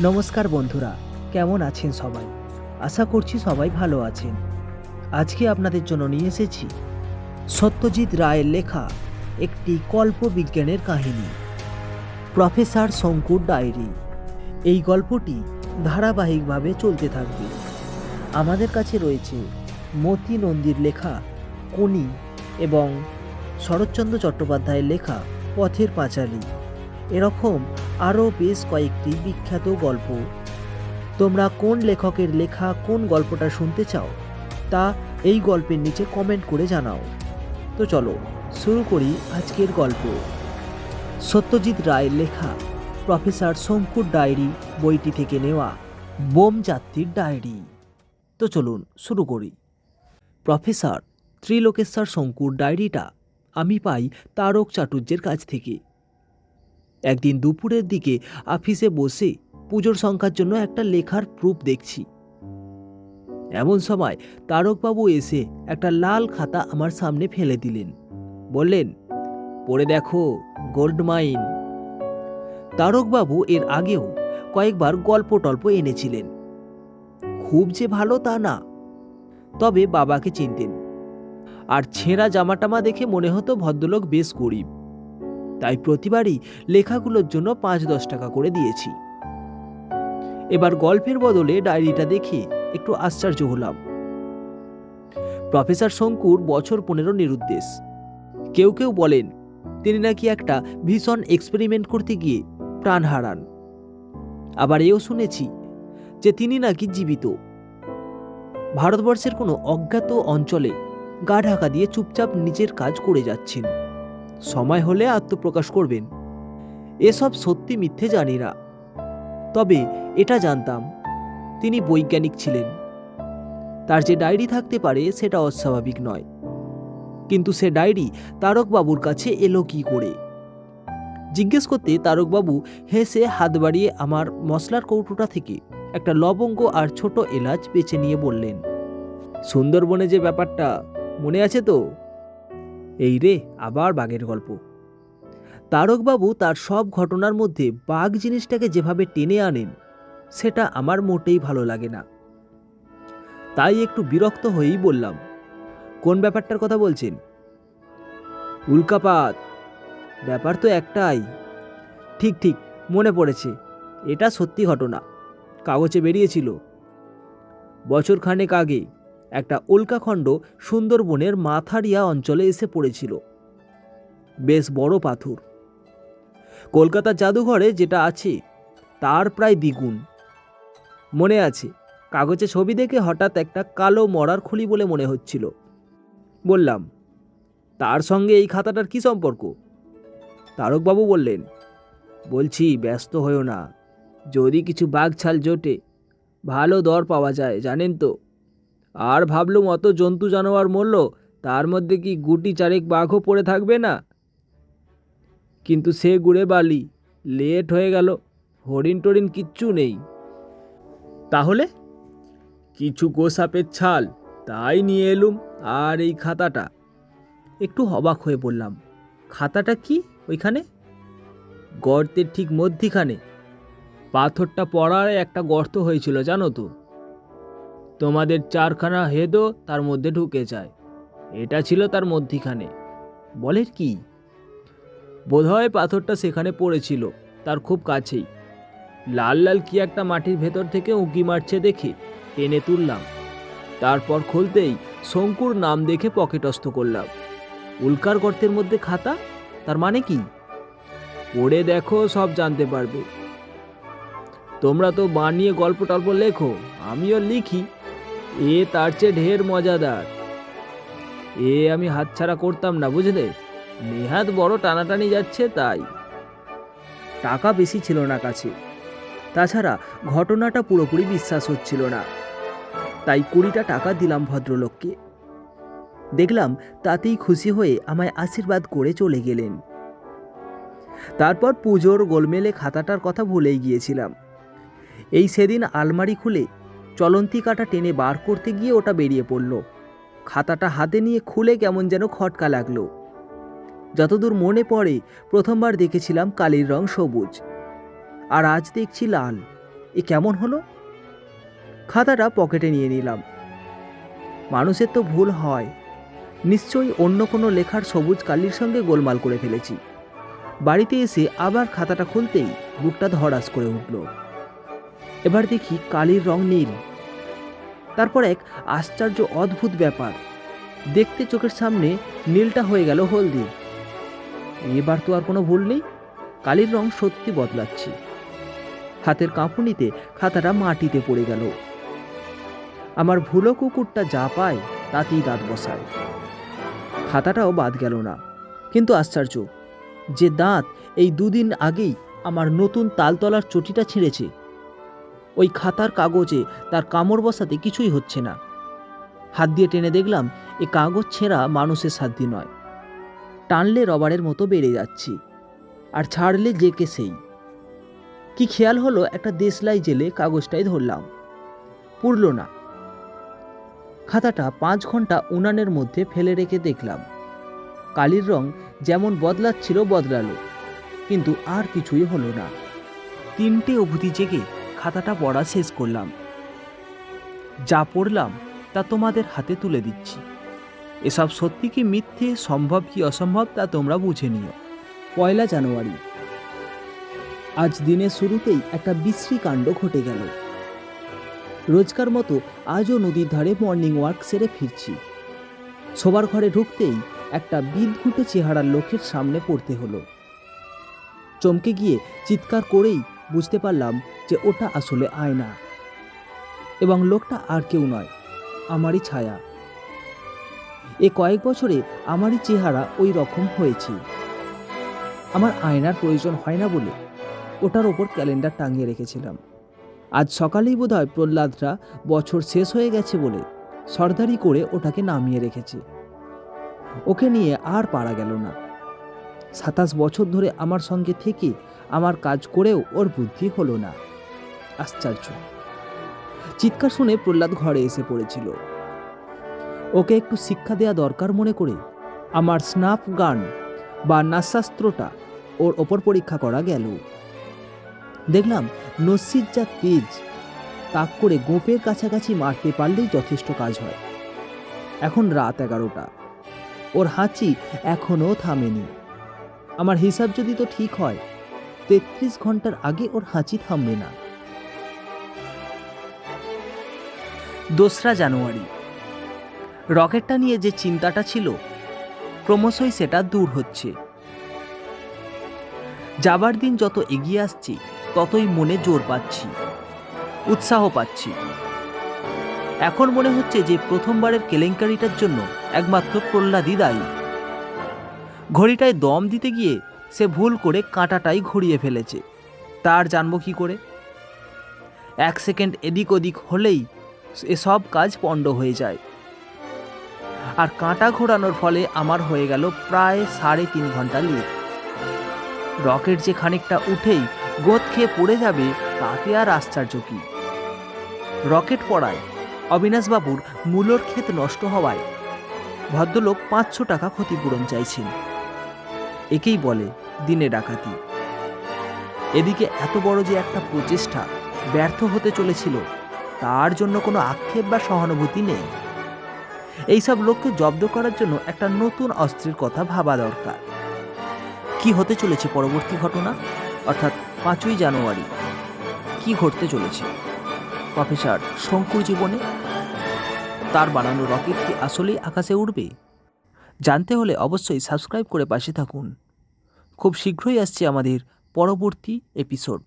নমস্কার বন্ধুরা, কেমন আছেন সবাই? আশা করছি সবাই ভালো আছেন। আজকে আপনাদের জন্য নিয়ে এসেছি সত্যজিৎ রায়ের লেখা একটি কল্পবিজ্ঞানের কাহিনী, প্রফেসর শঙ্কুর ডায়েরি। এই গল্পটি ধারাবাহিকভাবে চলতে থাকবে। আমাদের কাছে রয়েছে মতি নন্দীর লেখা কোনি এবং শরৎচন্দ্র চট্টোপাধ্যায়ের লেখা পথের পাঁচালী। এরকম আরও বেশ কয়েকটি বিখ্যাত গল্প। তোমরা কোন লেখকের লেখা কোন গল্পটা শুনতে চাও, তা এই গল্পের নিচে কমেন্ট করে জানাও। তো চলো, শুরু করি আজকের গল্প। সত্যজিৎ রায়ের লেখা প্রফেসর শঙ্কুর ডায়েরি বইটি থেকে নেওয়া বোম যাত্রীর ডায়েরি। তো চলুন শুরু করি। প্রফেসর ত্রিলোকেশ্বর শঙ্কুর ডায়েরিটা আমি পাই তারক চাটুর্যের কাছ থেকে। একদিন দুপুরের দিকে অফিসে বসে পুজোর সংখ্যার জন্য একটা লেখার প্রুফ দেখছি। এমন সময় তারকবাবু এসে একটা লাল খাতা আমার সামনে ফেলে দিলেন। বললেন, পড়ে দেখো, গোল্ড মাইন। তারকবাবু এর আগেও কয়েকবার গল্প টল্প এনেছিলেন। খুব যে ভালো তা না, তবে বাবাকে চিনতেন। আর ছেঁড়া জামাটামা দেখে মনে হতো ভদ্রলোক বেশ গরিব। তাই প্রতিবারই লেখাগুলোর জন্য পাঁচ দশ টাকা করে দিয়েছি। এবার গল্পের বদলে ডায়েরিটা দেখে একটু আশ্চর্য হলাম। প্রফেসর শঙ্কুর বছর পনেরো নিরুদ্দেশ। কেউ কেউ বলেন, তিনি নাকি একটা ভীষণ এক্সপেরিমেন্ট করতে গিয়ে প্রাণ হারান। আবার এও শুনেছি যে তিনি নাকি জীবিত। ভারতবর্ষের কোনো অজ্ঞাত অঞ্চলে গা ঢাকা দিয়ে চুপচাপ নিজের কাজ করে যাচ্ছেন। সময় হলে আত্মপ্রকাশ করবেন। এসব সত্যি মিথ্যে জানি না। তবে এটা জানতাম, তিনি বৈজ্ঞানিক ছিলেন। তার যে ডায়েরি থাকতে পারে সেটা অস্বাভাবিক নয়। কিন্তু সে ডায়েরি তারকবাবুর কাছে এলো কি করে? জিজ্ঞেস করতে তারকবাবু হেসে হাত বাড়িয়ে আমার মশলার কৌটোটা থেকে একটা লবঙ্গ আর ছোট এলাচ বেছে নিয়ে বললেন। সুন্দরবনে যে ব্যাপারটা মনে আছে তো? এই রে, আবার বাঘের গল্প। তারকবাবু তার সব ঘটনার মধ্যে বাঘ জিনিসটাকে যেভাবে টেনে আনেন, সেটা আমার মোটেই ভালো লাগে না। তাই একটু বিরক্ত হয়েই বললাম, কোন ব্যাপারটার কথা বলছেন? উল্কাপাত। ব্যাপার তো একটাই। ঠিক ঠিক, মনে পড়েছে। এটা সত্যি ঘটনা। কাগজে বেরিয়েছিল। বছর খানেক আগে। একটা উল্কাখণ্ড সুন্দরবনের মাথারিয়া অঞ্চলে এসে পড়েছিল। বেশ বড় পাথর। কলকাতার জাদুঘরে যেটা আছে, তার প্রায় দ্বিগুণ। মনে আছে, কাগজে ছবি দেখে হঠাৎ একটা কালো মরার খুলি বলে মনে হচ্ছিল। বললাম, তার সঙ্গে এই খাতাটার কি সম্পর্ক? তারকবাবু বললেন, বলছি, ব্যস্ত হয়েও না। যদি কিছু বাঘ ছাল জোটে, ভালো দর পাওয়া যায়, জানেন তো? আর ভাবলুম অত জন্তু জানোয়ার মরল, তার মধ্যে কি গুটি চারেক বাঘও পড়ে থাকবে না? কিন্তু সে গুড়ে বালি, লেট হয়ে গেল, হরিণ টরিণ কিচ্ছু নেই। তাহলে? কিছু গোসাপের ছাল, তাই নিয়ে এলুম, আর এই খাতাটা। একটু অবাক হয়ে বললাম খাতাটা কি ওইখানে? গর্তের ঠিক মধ্যিখানে। পাথরটা পড়ার একটা গর্ত হয়েছিল, জানো তো? তোমাদের চারখানা হেদও তার মধ্যে ঢুকে যায়। এটা ছিল তার মধ্যিখানে। বলের কি? বোধহয় পাথরটা সেখানে পড়েছিল, তার খুব কাছেই। লাল লাল কি একটা মাটির ভেতর থেকে উঁকি মারছে দেখে টেনে তুললাম। তারপর খুলতেই শঙ্কুর নাম দেখে পকেটস্থ করলাম। উল্কার গর্তের মধ্যে খাতা? তার মানে কি? পড়ে দেখো, সব জানতে পারবে। তোমরা তো বানিয়ে গল্প টল্প লেখো, আমিও লিখি। এ তার চেয়ে ঢের মজাদার। এ আমি হাতছাড়া করতাম না, বুঝলে? নেহাত বড় টানাটানি যাচ্ছে তাই। টাকা বেশি ছিল না কাছে। তাছাড়া ঘটনাটা পুরোপুরি বিশ্বাস হচ্ছিল না। তাই কুড়িটা টাকা দিলাম ভদ্রলোককে। দেখলাম তাতেই খুশি হয়ে আমায় আশীর্বাদ করে চলে গেলেন। তারপর পুজোর গোলমেলে খাতাটার কথা ভুলেই গিয়েছিলাম। এই সেদিন আলমারি খুলে চলন্তি কাটা টেনে বার করতে গিয়ে ওটা বেরিয়ে পড়ল। খাতাটা হাতে নিয়ে খুলে কেমন যেন খটকা লাগল। যতদূর মনে পড়ে, প্রথমবার দেখেছিলাম কালির রং সবুজ। আর আজ দেখছি লাল। এ কেমন হলো? খাতাটা পকেটে নিয়ে নিলাম। মানুষের তো ভুল হয়। নিশ্চয়ই অন্য কোনো লেখার সবুজ কালির সঙ্গে গোলমাল করে ফেলেছি। বাড়িতে এসে আবার খাতাটা খুলতেই বুকটা ধরাস করে উঠল। এবার দেখি কালির রং নীল। তারপর এক আশ্চর্য অদ্ভুত ব্যাপার। দেখতে চোখের সামনে নীলটা হয়ে গেল হলদি। এবার তো আর কোনো ভুল নেই। কালির রং সত্যি বদলাচ্ছি। হাতের কাঁপুনিতে খাতাটা মাটিতে পড়ে গেল। আমার ভুলো কুকুরটা যা পায়, তাতেই দাঁত বসায়। খাতাটাও বাদ গেল না। কিন্তু আশ্চর্য, যে দাঁত এই দুদিন আগেই আমার নতুন তালতলার চটিটা ছিঁড়েছে। ওই খাতার কাগজে তার কামড় বসাতে কিছুই হচ্ছে না। হাত দিয়ে টেনে দেখলাম, এ কাগজ ছেঁড়া মানুষের সাধ্যি নয়। টানলে রবারের মতো বেড়ে যাচ্ছি, আর ছাড়লে যে কে সেই। কি খেয়াল হলো, একটা দেশলাই জেলে কাগজটাই ধরলাম। পুরল না। খাতাটা পাঁচ ঘণ্টা উনানের মধ্যে ফেলে রেখে দেখলাম। কালির রং যেমন বদলাচ্ছিল, বদলালো, কিন্তু আর কিছুই হলো না। তিনটে অবধি জেগে খাতাটা পড়া শেষ করলাম। যা পড়লাম, তা তোমাদের হাতে তুলে দিচ্ছি। এসব সত্যি কি মিথ্যে, সম্ভব কি অসম্ভব, তা তোমরা বুঝে নিও। পয়লা জানুয়ারি। আজ দিনের শুরুতেই একটা বিশ্রী কাণ্ড ঘটে গেল। রোজকার মতো আজও নদীর ধারে মর্নিং ওয়াক সেরে ফিরছি। শোবার ঘরে ঢুকতেই একটা বিদঘুটে চেহারার লোকের সামনে পড়তে হলো। চমকে গিয়ে চিৎকার করেই বুঝতে পারলাম যে ওটা আসলে আয়না। এবং লোকটা আর কেউ নয়, আমারই ছায়া। এ কয়েক বছরে আমারই চেহারা ওই রকম হয়েছে। আমার আয়নার প্রয়োজন হয় না বলে ওটার ওপর ক্যালেন্ডার টাঙিয়ে রেখেছিলাম। আজ সকালেই বোধহয় প্রহ্লাদরা বছর শেষ হয়ে গেছে বলে সর্দারি করে ওটাকে নামিয়ে রেখেছে। ওকে নিয়ে আর পারা গেল না। সাতাশ বছর ধরে আমার সঙ্গে থেকে আমার কাজ করেও ওর বুদ্ধি হলো না। আশ্চর্য। চিৎকার শুনে প্রহ্লাদ ঘরে এসে পড়েছিল। ওকে একটু শিক্ষা দেওয়া দরকার মনে করে আমার স্নাফ গান বা নাশাস্ত্রটা ওর ওপর পরীক্ষা করা গেল। দেখলাম নসির যা তেজ, তাক করে গোপের কাছাকাছি মারতে পারলেই যথেষ্ট কাজ হয়। এখন রাত এগারোটা। ওর হাঁচি এখনও থামেনি। আমার হিসাব যদি তো ঠিক হয় তেত্রিশ ঘণ্টার আগে ওর হাঁচি থামবে না। দোসরা জানুয়ারি। রকেটটা নিয়ে যে চিন্তাটা ছিল, ক্রমশই সেটা দূর হচ্ছে। যাবার দিন যত এগিয়ে আসছি, ততই মনে জোর পাচ্ছি, উৎসাহ পাচ্ছি। এখন মনে হচ্ছে যে প্রথমবারের কেলেঙ্কারিটার জন্য একমাত্র প্রহ্লাদই দায়ী। ঘড়িটায় দম দিতে গিয়ে সে ভুল করে কাঁটাটাই ঘুরিয়ে ফেলেছে। তার জানব কি করে? এক সেকেন্ড এদিক ওদিক হলেই এসব কাজ পণ্ড হয়ে যায়। আর কাঁটা ঘোরানোর ফলে আমার হয়ে গেল প্রায় সাড়ে তিন ঘণ্টা লেট। রকেট যে খানিকটা উঠেই গোদ খেয়ে পড়ে যাবে, তাতে আর আশ্চর্য কি? রকেট পড়ায়, অবিনাশবাবুর মূলর ক্ষেত নষ্ট হওয়ায়। ভদ্রলোক পাঁচশো টাকা ক্ষতিপূরণ চাইছেন। একেই বলে দিনে ডাকাতি। এদিকে এত বড় যে একটা প্রচেষ্টা ব্যর্থ হতে চলেছিল, তার জন্য কোনো আক্ষেপ বা সহানুভূতি নেই। এইসব লোককে জব্দ করার জন্য একটা নতুন অস্ত্রের কথা ভাবা দরকার। কি হতে চলেছে পরবর্তী ঘটনা? অর্থাৎ পাঁচই জানুয়ারি, কি ঘটতে চলেছে? প্রফেসর শঙ্কুর জীবনে? তার বানানো রকেট কি আসলেই আকাশে উঠবে জানতে হলে অবশ্যই সাবস্ক্রাইব করে পাশে থাকুন। খুব শীঘ্রই আসছে আমাদের পরবর্তী এপিসোড